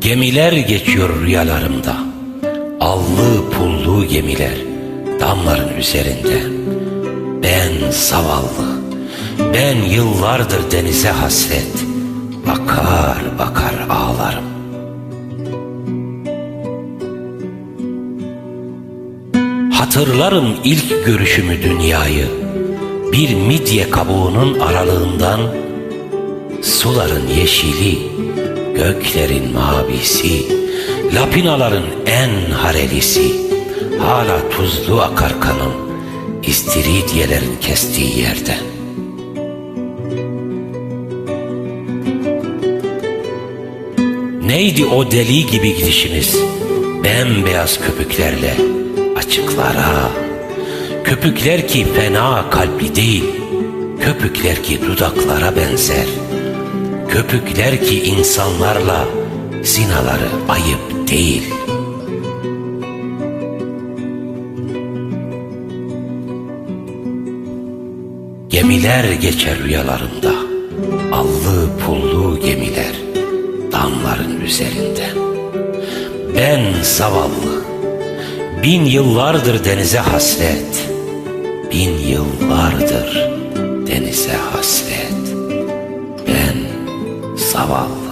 Gemiler geçiyor rüyalarımda. Allı pullu gemiler Damların üzerinde. Ben zavallı Ben yıllardır denize hasret. Bakar bakar ağlarım. Hatırlarım ilk görüşümü dünyayı. Bir midye kabuğunun aralığından Suların yeşili, göklerin mavisi, lapinaların en harelisi, hala tuzlu akar kanım, istiridyelerin kestiği yerden. Neydi o deli gibi gidişiniz, bembeyaz köpüklerle, açıklara, köpükler ki fena kalpli değil, köpükler ki dudaklara benzer, köpükler ki insanlarla zinaları ayıp değil. Gemiler geçer rüyalarımda, allı pullu gemiler damların üzerinde. Ben zavallı, bin yıllardır denize hasret, bin yıllardır denize hasret. Ben zavallı.